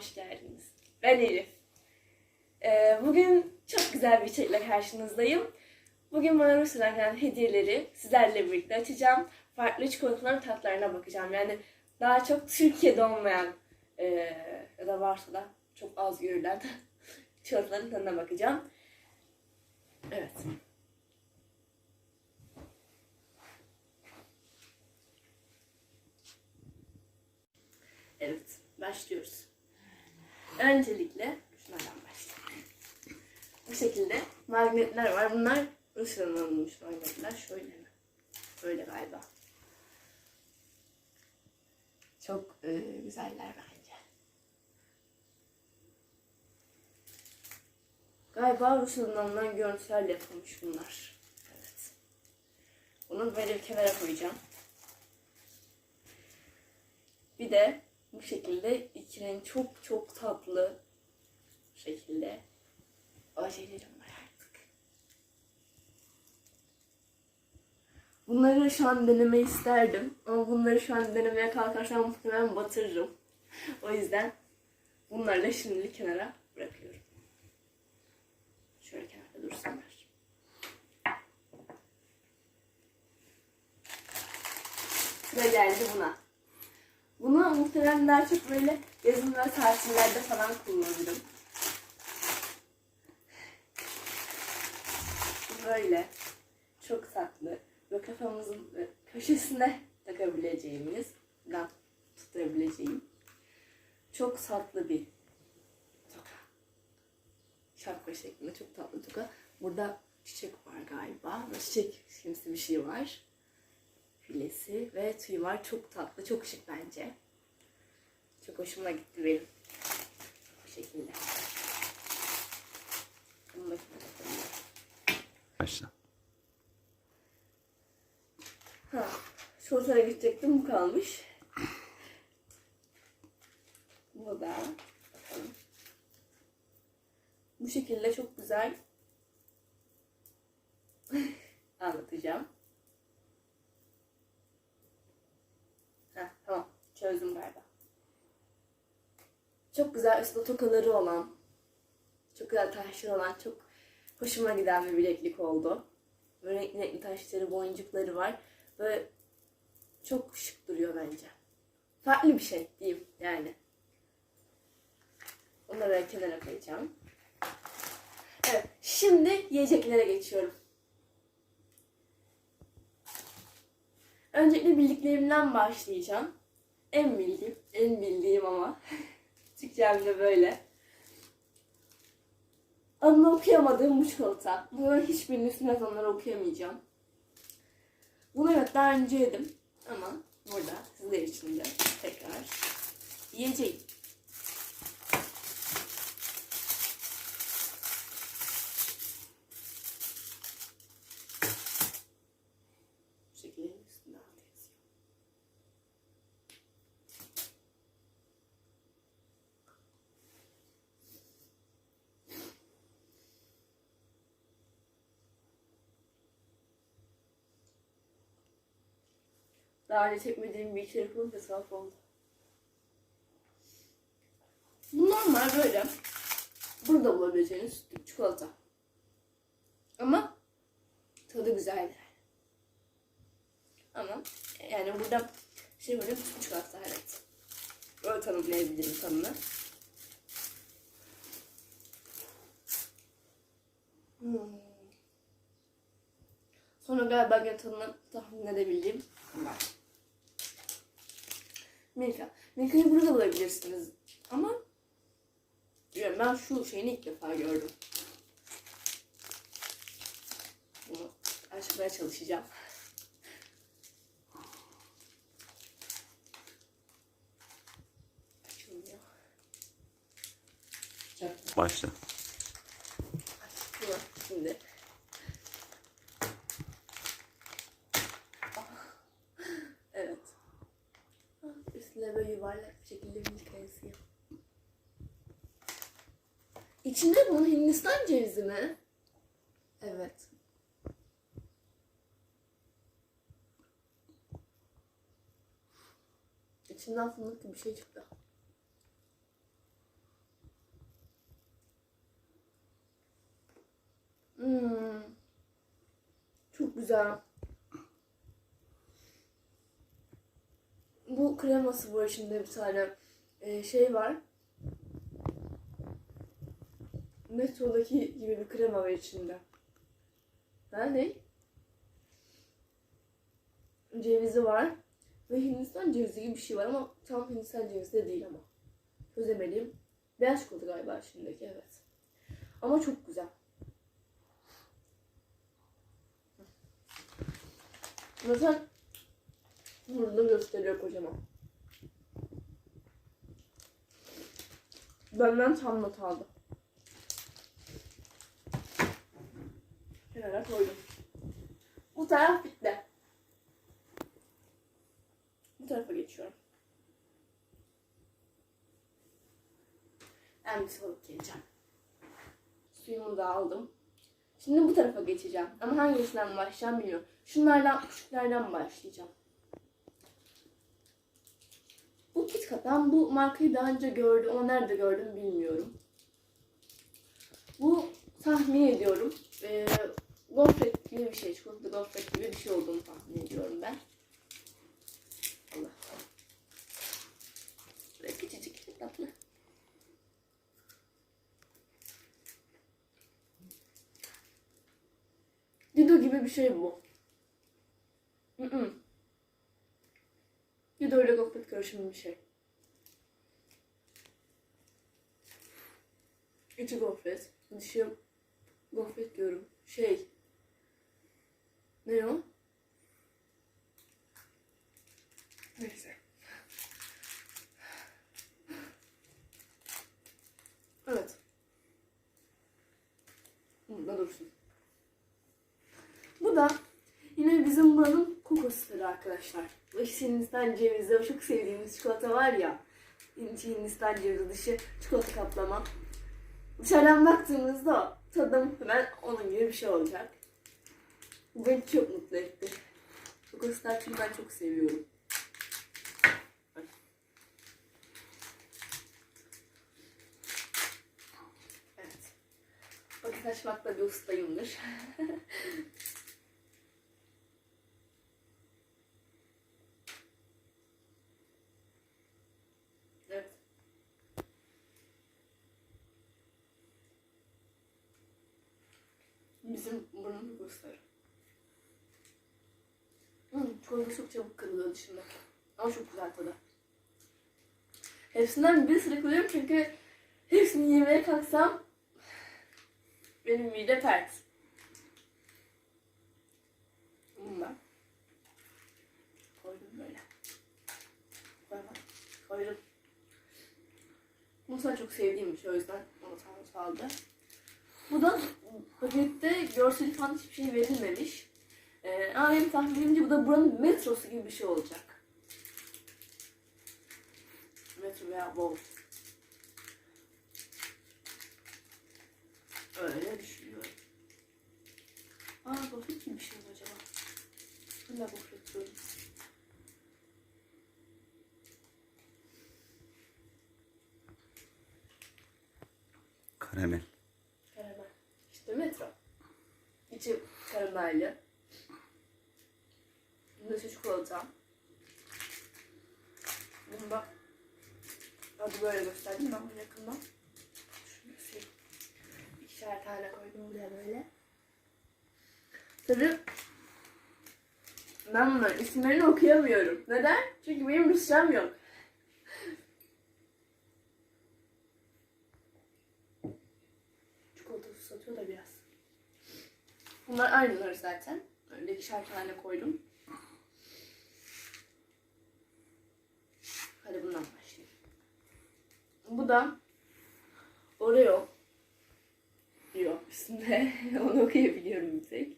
hoş geldiniz. Ben Elif. Ee, bugün çok güzel bir içerikle karşınızdayım. Bugün bana Rusya'dan gelen hediyeleri sizlerle birlikte açacağım. Farklı çikolataların tatlarına bakacağım. Yani daha çok Türkiye'de olmayan ee, ya da varsa da çok az görülen çikolataların tadına bakacağım. Evet. Evet, başlıyoruz. Öncelikle şunlardan başlayalım. Bu şekilde magnetler var. Bunlar alınmış magnetler. Şöyle mi? Böyle galiba. Çok e, güzeller bence. Galiba Rusya'dan alınan görüntülerle yapılmış bunlar. Evet. Bunu böyle bir kenara koyacağım. Bir de bu şekilde iki renk çok çok tatlı şekilde ojelerim var artık. Bunları şu an denemeyi isterdim ama bunları şu an denemeye kalkarsam muhtemelen batırırım. O yüzden bunları da şimdilik kenara bırakıyorum. Şöyle kenarda dursunlar. Sıra geldi buna. Bunu muhtemelen daha çok böyle yazın ve tatillerde falan kullanırım. Böyle çok tatlı ve kafamızın e, köşesine takabileceğimiz, ben tutabileceğim çok tatlı bir toka. Şapka şeklinde çok tatlı toka. Burada çiçek var galiba. Çiçek kimsi bir şey var filesi ve tüyü var. Çok tatlı, çok şık bence. Çok hoşuma gitti benim. Bu şekilde. Başla. Ha, şortlara gidecektim bu kalmış. Bu da bakalım. Bu şekilde çok güzel anlatacağım. Ha, tamam çözdüm galiba. Çok güzel üstte tokaları olan, çok güzel taşları olan, çok hoşuma giden bir bileklik oldu. Böyle renkli renkli taşları, boncukları var. Böyle çok şık duruyor bence. Farklı bir şey diyeyim yani. Onları kenara koyacağım. Evet, şimdi yiyeceklere geçiyorum. Öncelikle bildiklerimden başlayacağım. En bildiğim, en bildiğim ama Türkçemde böyle. Adını okuyamadığım bu çikolata. Bunların hiçbirinin ismini yazanları okuyamayacağım. Bunu evet daha önce yedim ama burada sizler için de tekrar yiyeceğim. Bu şekilde üstünde altı yazıyor. Daha önce çekmediğim bir bulunca sahaf oldu. Bu normal böyle. Burada bulabileceğiniz çikolata. Ama tadı güzel yani. Ama yani burada şey böyle sütlü çikolata evet. Böyle tanımlayabilirim tadını. Hmm. Sonra galiba tadını tahmin edebildiğim var. Milka. Milka'yı burada bulabilirsiniz. Ama bilmiyorum, ben şu şeyini ilk defa gördüm. Bunu açmaya çalışacağım. Açılmıyor. Başla. Açılıyor şimdi. bezini evet İçinden fındık gibi bir şey çıktı. Hmm. Çok güzel. Bu kreması var içinde bir tane ee, şey var. Metrodaki gibi bir krema var içinde. Ha ne? Cevizi var. Ve Hindistan cevizi gibi bir şey var ama tam Hindistan cevizi de değil ama. Çözemeliyim. Beyaz çikolata galiba içindeki evet. Ama çok güzel. Mesela burada gösteriyor kocaman. Benden tam not aldı. Kenara koydum. Bu taraf bitti. Bu tarafa geçiyorum. Ben bir soğuk geleceğim. Suyumu da aldım. Şimdi bu tarafa geçeceğim. Ama hangisinden başlayacağım bilmiyorum. Şunlardan, küçüklerden başlayacağım. Bu KitKat. Ben bu markayı daha önce gördüm ama nerede gördüm bilmiyorum. Bu tahmin ediyorum. Ee, gofret gibi bir şey. Çikolata gofret gibi bir şey olduğunu tahmin ediyorum ben. Allah. Böyle küçücük tatlı. Dido gibi bir şey bu. Mm-mm. Dido ile gofret karışımı bir şey. İçi gofret, dışı gofret diyorum. Şey. Ne o? Neyse. Evet. Bunda dursun. Bu da yine bizim buranın kokosları arkadaşlar. Bu Hindistan cevizi, o çok sevdiğimiz çikolata var ya. Hindistan cevizi, dışı çikolata kaplama. Dışarıdan baktığımızda tadım hemen onun gibi bir şey olacak. Bu beni çok mutlu etti. Kokoslar çünkü ben çok seviyorum. Evet. Paket açmakta bir ustayımdır. evet. Bizim buranın kokosları. Çikolata çok çabuk kırılıyor dışında. Ama çok güzel tadı. Hepsinden bir sıra koyuyorum çünkü hepsini yemeye kalksam benim mide pert. Bunu da koydum böyle. Koy bak. Koydum. Sana çok sevdiğim bir şey o yüzden onu sana aldı. Bu da pakette görseli falan hiçbir şey verilmemiş. Ee, ama benim tahminimce bu da buranın metrosu gibi bir şey olacak. Metro veya Volt. Öyle düşünüyorum. Aa gofret gibi bir şey mi acaba? De gofret diyorum. Karamel. Karamel. İşte metro. İçi karamelli. Dışı çikolata. Bunu da hadi böyle gösterdim ben bunu yakından. Şunu göstereyim. İkişer tane koydum buraya böyle. Tabii ben bunların isimlerini okuyamıyorum. Neden? Çünkü benim Rusçam yok. Çikolata satıyor da biraz. Bunlar aynıları zaten. Öyle ikişer tane koydum. Hadi bundan başlayayım. Bu da Oreo diyor üstünde. Onu okuyabiliyorum bir tek.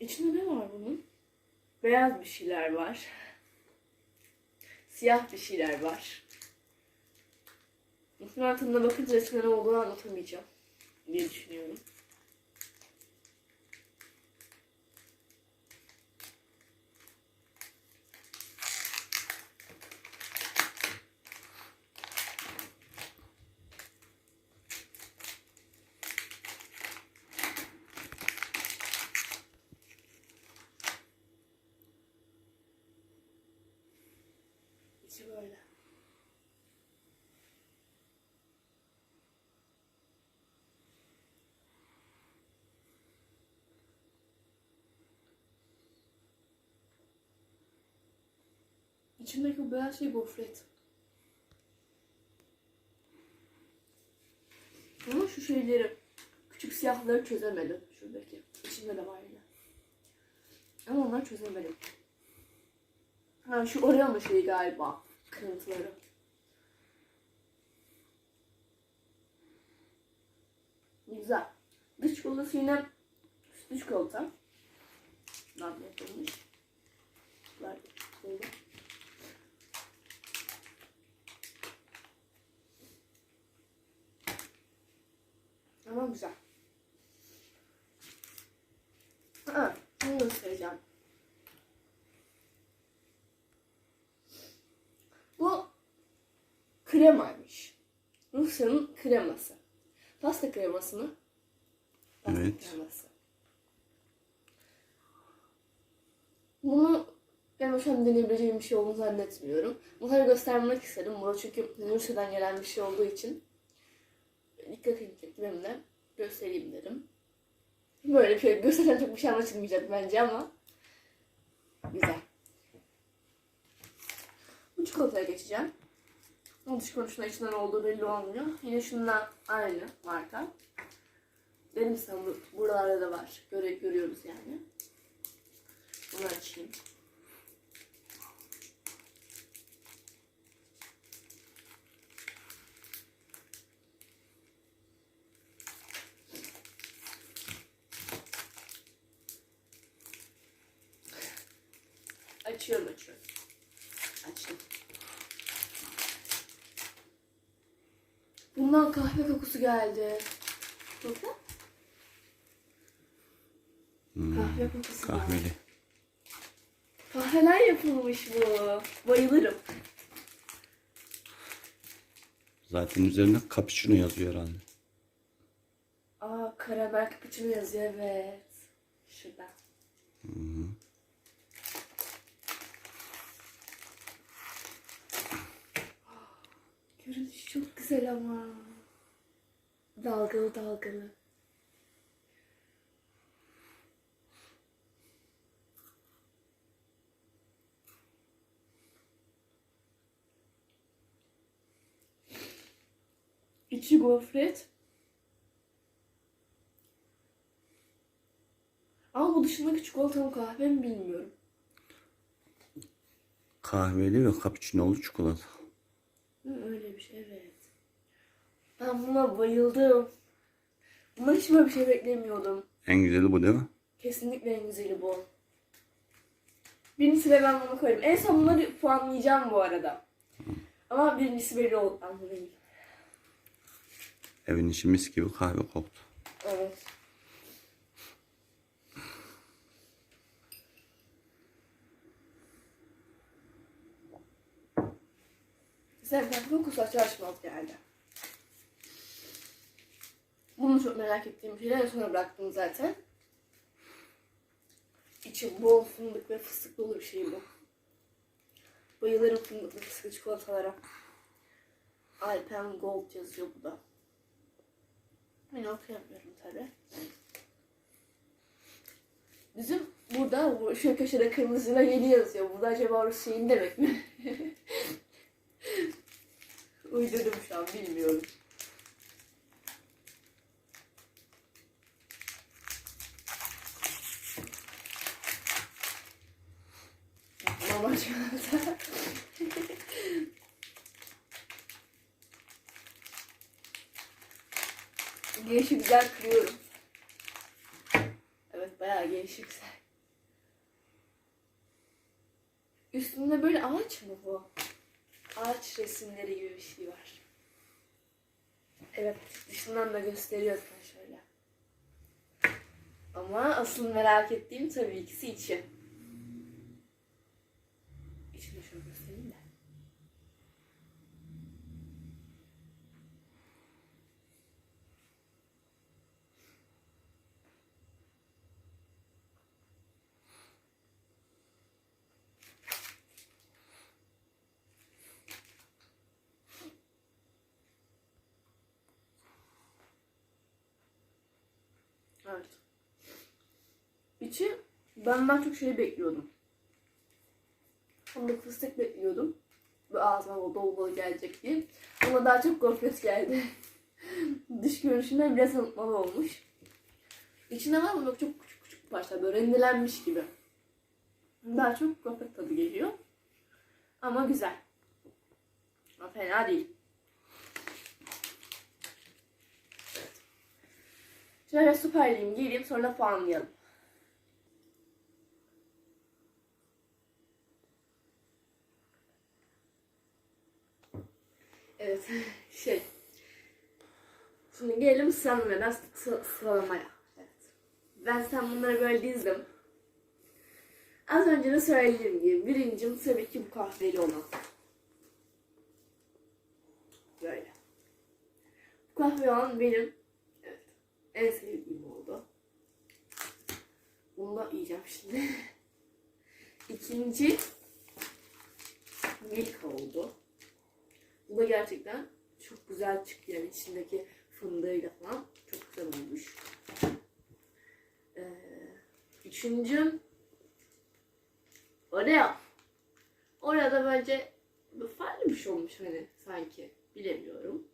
İçinde ne var bunun? Beyaz bir şeyler var. Siyah bir şeyler var. Muhtemelen tadına bakınca içinde ne olduğunu anlatamayacağım diye düşünüyorum. İçi böyle. İçindeki bu beyaz şey gofret. Ama şu şeyleri, küçük siyahları çözemedim. Şuradaki. İçinde de var yine. Ama onları çözemedim. Ha şu Oreo şeyi galiba. Kırıntıları. Güzel. Dış çikolatası yine sütlü çikolata. Daha yapılmış. Var. Güzel. Ha, bunu göstereceğim. Bu kremaymış. Rusya'nın kreması. Pasta kreması mı? Pasta Evet. kreması. Bunu ben şu an deneyebileceğim bir şey olduğunu zannetmiyorum. Bunları göstermek istedim. Bu çünkü Rusya'dan gelen bir şey olduğu için dikkatimi çekti benim de göstereyim dedim. Böyle şey göstersen çok bir şey anlaşılmayacak bence ama güzel. Bu çikolataya geçeceğim. Bu dış konusunda içinden olduğu belli olmuyor. Yine şundan aynı marka. Benim sana bu- buralarda da var. Göre, görüyoruz yani. Bunu açayım. Açıyorum açıyorum. Açtım. Bundan kahve kokusu geldi. Bakın. Kahve kokusu var. Kahveli. Kahveler yapılmış bu. Bayılırım. Zaten üzerinde cappuccino yazıyor herhalde. Aa karamel cappuccino yazıyor evet. Şurada. Görünüş çok güzel ama. Dalgalı dalgalı. İçi gofret. Ama bu dışındaki çikolata mı kahve mi bilmiyorum. Kahveli ve cappuccino'lu çikolata. Hı, Öyle bir şey evet. Ben buna bayıldım. Bundan hiç böyle bir şey beklemiyordum. En güzeli bu değil mi? Kesinlikle en güzeli bu. Birincisi ve ben bunu koyarım. En son bunları puanlayacağım bu arada. Ama birincisi belli oldu. Ben bunu yiyeyim. Evin içi mis gibi kahve koktu. Evet. Sen ben kokusu açar açmaz geldi. Bunu çok merak ettiğim bir şey. Sonra bıraktım zaten. İçi bol fındık ve fıstık dolu bir şey bu. Bayılırım fındıklı fıstıklı çikolatalara. Alpen Gold yazıyor bu da. Ben okuyamıyorum tabi. Bizim burada bu şu köşede kırmızıyla yeni yazıyor. Burada acaba Rus şeyin demek mi? Uydurdum şu an bilmiyorum. Normal çikolata. Gelişi güzel kırıyorum. Evet bayağı gelişi güzel. Üstünde böyle ağaç mı bu? Ağaç resimleri gibi bir şey var. Evet dışından da gösteriyor şöyle. Ama asıl merak ettiğim tabii ikisi içi. İçini şöyle göstereyim de. Evet. İçi ben daha çok şey bekliyordum. Fındık fıstık bekliyordum. Bu ağzıma o dolu dolu gelecek diye. Ama daha çok gofret geldi. Dış görünüşünden biraz unutmalı olmuş. İçinde var mı? Çok küçük küçük parça böyle rendelenmiş gibi. Daha çok gofret tadı geliyor. Ama güzel. Fena değil. Şöyle süperliyim geleyim sonra puanlayalım. Evet şey. Şimdi gelelim sıralamaya, sı- sıralamaya. Evet. Ben sen bunları böyle dizdim. Az önce de söylediğim gibi birincim tabii ki bu kahveli olan. Böyle. Bu kahve olan benim en sevdiğim oldu. Bunu da yiyeceğim şimdi. İkinci milk oldu. Bu da gerçekten çok güzel çıktı yani içindeki fındığıyla falan çok güzel olmuş. Ee, üçüncü Oreo. Oreo da bence farklı bir şey olmuş hani sanki. Bilemiyorum.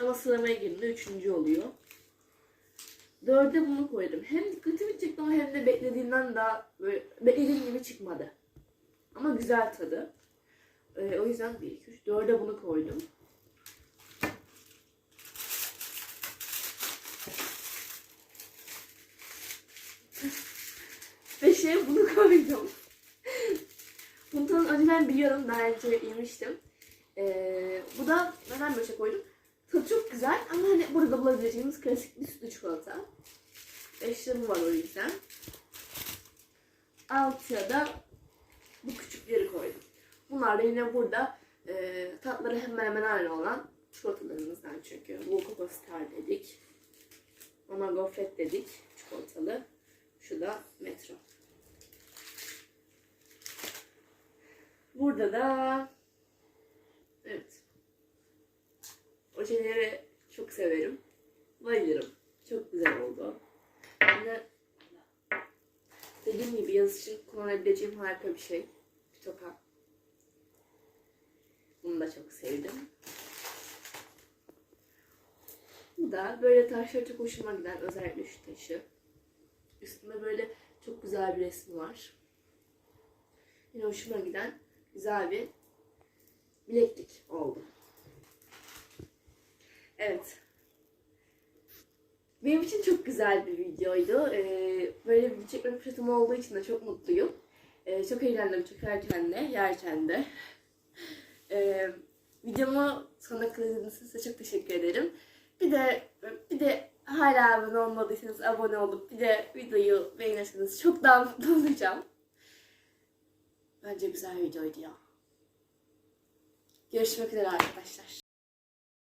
Ama sıramaya girdiğinde üçüncü oluyor. Dörde bunu koydum. Hem dikkatimi çekti ama hem de beklediğimden daha böyle beklediğim gibi çıkmadı. Ama güzel tadı. Ee, o yüzden 1, 2, 3, 4'e bunu koydum. Beşe bunu koydum. Bunu önce ben biliyorum. Daha önce yemiştim. Ee, bu da neden beşe koydum? Tadı çok güzel ama hani burada bulabileceğimiz klasik bir sütlü çikolata. Beşte bu var o yüzden. Altıya da bu küçükleri koydum. Bunlar da yine burada e, tatları hemen hemen aynı olan çikolatalarımızdan çünkü. Coco Star dedik. Ona gofret dedik çikolatalı. Şu da Metro. Burada da evet ojeleri çok severim. Bayılırım. Çok güzel oldu. Yine dediğim gibi yaz için kullanabileceğim harika bir şey. Bir toka. Bunu da çok sevdim. Bu da böyle taşlar çok hoşuma giden özellikle şu taşı. Üstünde böyle çok güzel bir resmi var. Yine hoşuma giden güzel bir bileklik oldu. Evet. Benim için çok güzel bir videoydu. Ee, böyle bir çekme fırsatım olduğu için de çok mutluyum. Ee, çok eğlendim çekerken de, yerken de. Ee, videomu sonuna kadar size çok teşekkür ederim. Bir de bir de hala abone olmadıysanız abone olup bir de videoyu beğenirseniz çok daha mutlu olacağım. Bence güzel videoydu ya. Görüşmek üzere arkadaşlar.